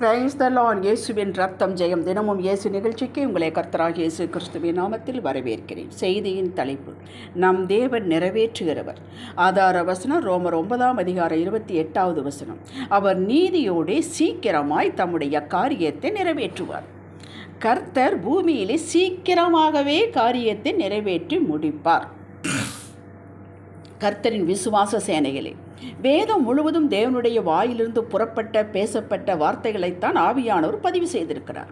Praise the லான் இயேசுவின் ரத்தம் ஜெயம். தினமும் இயேசு நிகழ்ச்சிக்கு உங்களை கர்த்தராக இயேசு கிறிஸ்துவின் நாமத்தில் வரவேற்கிறேன். செய்தியின் தலைப்பு நம் தேவன் நிறைவேற்றுகிறவர். ஆதார வசனம் ரோமர் ஒன்பதாம் அதிகாரம் இருபத்தி எட்டாவது வசனம். அவர் நீதியோடே சீக்கிரமாய் தம்முடைய காரியத்தை நிறைவேற்றுவார். கர்த்தர் பூமியிலே சீக்கிரமாகவே காரியத்தை நிறைவேற்றி முடிப்பார். கர்த்தரின் விசுவாச சேனைகளே வேதம் முழுவதும் தேவனுடைய வாயிலிருந்து புறப்பட்ட பேசப்பட்ட வார்த்தைகளைத்தான் ஆவியானவர் பதிவு செய்திருக்கிறார்.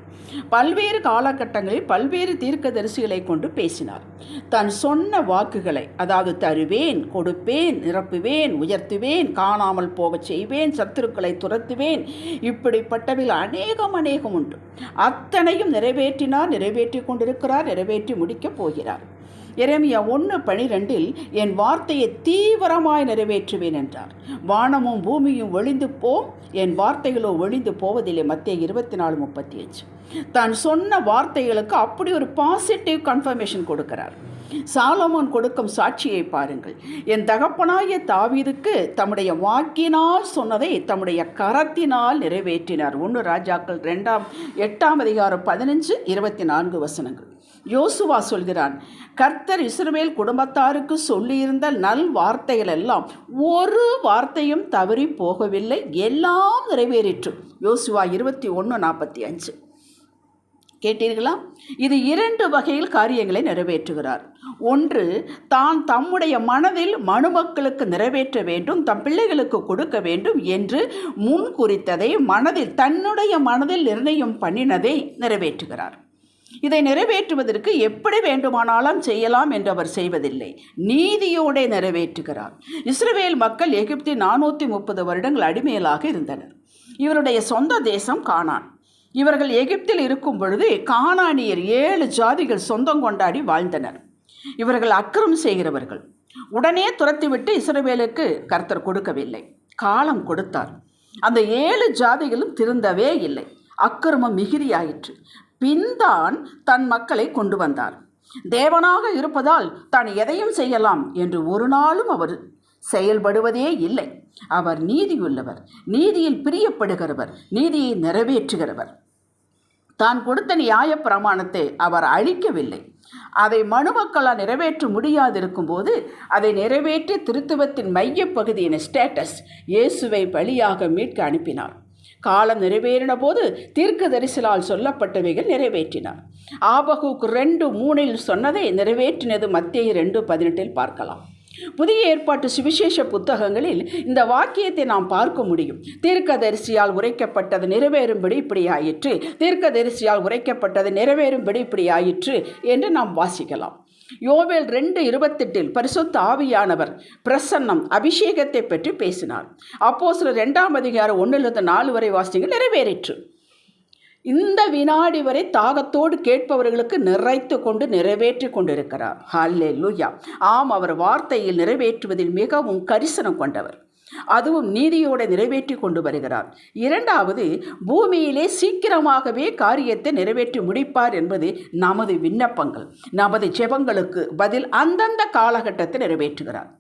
பல்வேறு காலகட்டங்களில் பல்வேறு தீர்க்கதரிசிகளை கொண்டு பேசினார். தன் சொன்ன வாக்குகளை அதாவது தருவேன் கொடுப்பேன் நிரப்புவேன் உயர்த்துவேன் காணாமல் போகச் செய்வேன் சத்துருக்களை துரத்துவேன் இப்படிப்பட்டவில் அநேகம் அநேகம் உண்டு. அத்தனையும் நிறைவேற்றினார் நிறைவேற்றி கொண்டிருக்கிறார் நிறைவேற்றி முடிக்கப் போகிறார். எரேமியா ஒன்று பனிரெண்டில் என் வார்த்தையை தீவிரமாய் நிறைவேற்றுவேன் என்றார். வானமும் பூமியும் ஒளிந்து போம் என் வார்த்தைகளோ ஒளிந்து போவதில்லை. மத்திய இருபத்தி நாலு முப்பத்தி அஞ்சு தான் சொன்ன வார்த்தைகளுக்கு அப்படி ஒரு பாசிட்டிவ் கன்ஃபர்மேஷன் கொடுக்கிறார். சாலமோன் கொடுக்கும் சாட்சியை பாருங்கள். என் தகப்பனாய தாவீதுக்கு தம்முடைய வாக்கினால் சொன்னதை தம்முடைய கரத்தினால் நிறைவேற்றினார். ஒன்று ராஜாக்கள் ரெண்டாம் எட்டாம் அதிகாரம் பதினஞ்சு இருபத்தி நான்கு வசனங்கள். யோசுவா சொல்கிறான் கர்த்தர் இஸ்ரவேல் குடும்பத்தாருக்கு சொல்லியிருந்த நல் வார்த்தைகள் எல்லாம் ஒரு வார்த்தையும் தவறி போகவில்லை. எல்லாம் நிறைவேறிற்று. யோசுவா இருபத்தி ஒன்று நாற்பத்தி அஞ்சு. கேட்டீர்களா? இது இரண்டு வகையில் காரியங்களை நிறைவேற்றுகிறார். ஒன்று தான் தம்முடைய மனதில் மனுமக்களுக்கு நிறைவேற்ற வேண்டும் தம் பிள்ளைகளுக்கு கொடுக்க வேண்டும் என்று முன் குறித்ததை மனதில் தன்னுடைய மனதில் நிர்ணயம் பண்ணினதை நிறைவேற்றுகிறார். இதை நிறைவேற்றுவதற்கு எப்படி வேண்டுமானாலும் செய்யலாம் என்று அவர் செய்வதில்லை. நீதியோടെ நிறைவேற்றுகிறார். இஸ்ரேல் மக்கள் எகிப்தி நானூற்றி முப்பது வருடங்கள் அடிமையலாக இருந்தனர். இவருடைய சொந்த தேசம் காணான் இவர்கள் எகிப்தில் இருக்கும் பொழுது கானானியர் ஏழு ஜாதிகள் சொந்தம் கொண்டாடி வாழ்ந்தனர். இவர்கள் அக்கிரம் செய்கிறவர்கள். உடனே துரத்திவிட்டு இஸ்ரவேலுக்கு கர்த்தர் கொடுக்கவில்லை. காலம் கொடுத்தார். அந்த ஏழு ஜாதிகளும் திருந்தவே இல்லை. அக்கிரமம் மிகுதியாயிற்று. பின்தான் தன் மக்களை கொண்டு வந்தார். தேவனாக இருப்பதால் தான் எதையும் செய்யலாம் என்று ஒரு நாளும் அவர் செயல்படுவதே இல்லை. அவர் நீதியுள்ளவர். நீதியில் பிரியப்படுகிறவர். நீதியை நிறைவேற்றுகிறவர். தான் கொடுத்த நியாய பிரமாணத்தை அவர் அழிக்கவில்லை. அதை மனுமக்களால் நிறைவேற்ற முடியாதிருக்கும் போது அதை நிறைவேற்றி திருத்துவத்தின் மையப்பகுதியின் ஸ்டேட்டஸ் இயேசுவை பலியாக மீட்க அனுப்பினார். காலம் நிறைவேறின போது தீர்க்க தரிசலால் சொல்லப்பட்டவைகள் நிறைவேற்றினார் ஆபகுக்கு ரெண்டு மூணில் சொன்னதை நிறைவேற்றினது மத்திய ரெண்டு பதினெட்டில் பார்க்கலாம். புதிய ஏற்பாட்டு சுவிசேஷ புத்தகங்களில் இந்த வாக்கியத்தை நாம் பார்க்க முடியும். தீர்க்கதரிசியால் உரைக்கப்பட்டது நிறைவேறும்படி இப்படி ஆயிற்று தீர்க்கதரிசியால் உரைக்கப்பட்டது நிறைவேறும்படி இப்படி ஆயிற்று என்று நாம் வாசிக்கலாம். யோவேல் ரெண்டு இருபத்தெட்டில் பரிசுத்த ஆவியானவர் பிரசன்னம் அபிஷேகத்தை பற்றி பேசினார். அப்போ சில ரெண்டாம் அதிகாரம் ஒன்றிலிருந்து நாலு வரை வாசிங்க நிறைவேறிற்று. இந்த வினாடி வரை தாகத்தோடு கேட்பவர்களுக்கு நிறைத்து கொண்டு நிறைவேற்றி கொண்டிருக்கிறார். ஹல்லே லூயா ஆம் அவர் வார்த்தையில் நிறைவேற்றுவதில் மிகவும் கரிசனம் கொண்டவர். அதுவும் நீதியோடு நிறைவேற்றி கொண்டு வருகிறார். இரண்டாவது பூமியிலே சீக்கிரமாகவே காரியத்தை நிறைவேற்றி முடிப்பார் என்பது நமது விண்ணப்பங்கள். நமது ஜெபங்களுக்கு பதில் அந்தந்த காலகட்டத்தை நிறைவேற்றுகிறார்.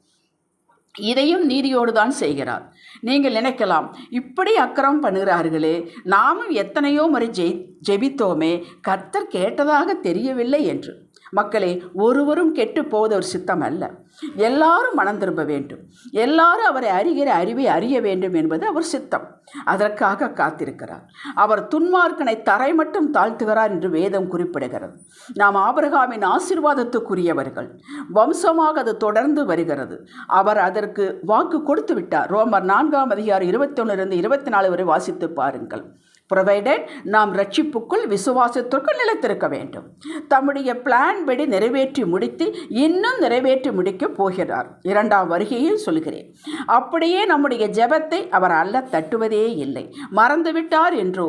இதையும் நீதியோடு தான் செய்கிறார். நீங்கள் நினைக்கலாம் இப்படி அக்கிரம் பண்ணுகிறார்களே நாமும் எத்தனையோ முறை ஜெய் ஜெபித்தோமே கர்த்தர் கேட்டதாக தெரியவில்லை என்று. மக்களே ஒருவரும் கெட்டு போவது ஒரு சித்தம் அல்ல எல்லாரும் மனம் திரும்ப வேண்டும். எல்லாரும் அவரை அறிகிற அறிவை அறிய வேண்டும் என்பது அவர் சித்தம். அதற்காக காத்திருக்கிறார். அவர் துன்மார்க்கனை தரை மட்டும் தாழ்த்துகிறார் என்று வேதம் குறிப்பிடுகிறது. நாம் ஆபரகாமின் ஆசிர்வாதத்துக்குரியவர்கள். வம்சமாக அது தொடர்ந்து வருகிறது. அவர் அதற்கு வாக்கு கொடுத்து விட்டார் ரோமர் நான்காம் அதிகாரம் இருபத்தொன்னிலிருந்து இருபத்தி நாலு வரை வாசித்து பாருங்கள். ப்ரொவைடட் நாம் ரட்சிப்புக்குள் விசுவாசத்திற்குள் நிலைத்திருக்க வேண்டும். தம்முடைய பிளான் படி நிறைவேற்றி முடித்து இன்னும் நிறைவேற்றி முடிக்கப் போகிறார். இரண்டாம் வருகையில் சொல்கிறேன். அப்படியே நம்முடைய ஜெபத்தை அவர் அல்ல தட்டுவதே இல்லை. மறந்துவிட்டார் என்றோ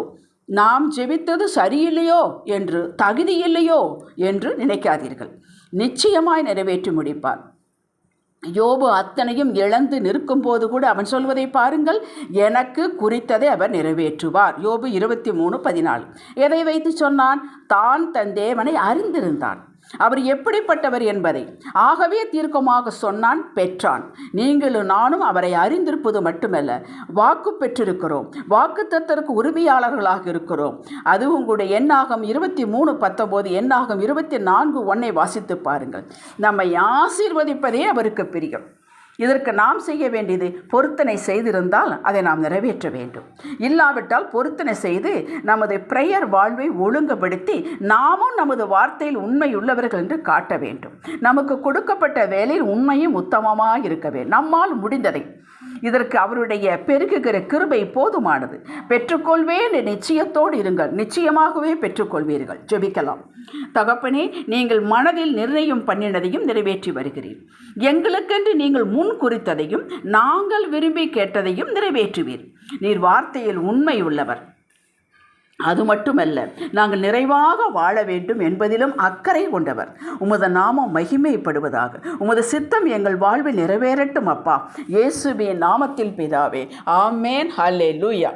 நாம் ஜெபித்தது சரியில்லையோ என்று தகுதி இல்லையோ என்று நினைக்காதீர்கள். நிச்சயமாய் நிறைவேற்றி முடிப்பார். யோபு அத்தனையும் இழந்து நிற்கும் போது கூட அவன் சொல்வதை பாருங்கள் எனக்கு குறித்ததை அவர் நிறைவேற்றுவார். யோபு இருபத்தி மூணு பதினாலு. எதை வைத்து சொன்னான்? தான் தன் தேவனை அறிந்திருந்தான். அவர் எப்படிப்பட்டவர் என்பதை ஆகவே தீர்க்கமாக சொன்னான் பெற்றான். நீங்களும் நானும் அவரை அறிந்திருப்பது மட்டுமல்ல வாக்கு பெற்றிருக்கிறோம். வாக்கு தத்தருக்கு உரிமையாளர்களாக இருக்கிறோம். அதுவும் கூட எண்ணாகும் இருபத்தி மூணு பத்தொம்போது எண்ணாகும் இருபத்தி நான்கு ஒன்னை வாசித்து பாருங்கள். நம்மை ஆசீர்வதிப்பதே அவருக்கு பிரியம். இதற்கு நாம் செய்ய வேண்டியது பொருத்தனை செய்திருந்தால் அதை நாம் நிறைவேற்ற வேண்டும். இல்லாவிட்டால் பொருத்தனை செய்து நமது பிரேயர் வாழ்வை ஒழுங்குபடுத்தி நாமும் நமது வார்த்தையில் உண்மை உள்ளவர்கள் என்று காட்ட வேண்டும். நமக்கு கொடுக்கப்பட்ட வேலையில் உண்மையும் உத்தமமாக இருக்க வேண்டும். நம்மால் முடிந்ததை இதற்கு அவருடைய பெருகுகிற கிருபை போதுமானது. பெற்றுக்கொள்வேன் நிச்சயத்தோடு இருங்கள். நிச்சயமாகவே பெற்றுக்கொள்வீர்கள். ஜெபிக்கலாம். தகப்பனே நீங்கள் மனதில் நிர்ணயம் பண்ணினதையும் நிறைவேற்றி வருகிறீர். எங்களுக்கென்று நீங்கள் முன் குறித்ததையும் நாங்கள் விரும்பி கேட்டதையும் நிறைவேற்றுவீர். நீர் வார்த்தையில் உண்மை உள்ளவர். அது மட்டுமல்ல நாங்கள் நிறைவாக வாழ வேண்டும் என்பதிலும் அக்கறை கொண்டவர். உமது நாமம் மகிமைப்படுவதாக. உமது சித்தம் எங்கள் வாழ்வில் நிறைவேறட்டும் அப்பா. இயேசுவின் நாமத்தில் பிதாவே. ஆமேன். ஹலே லூயா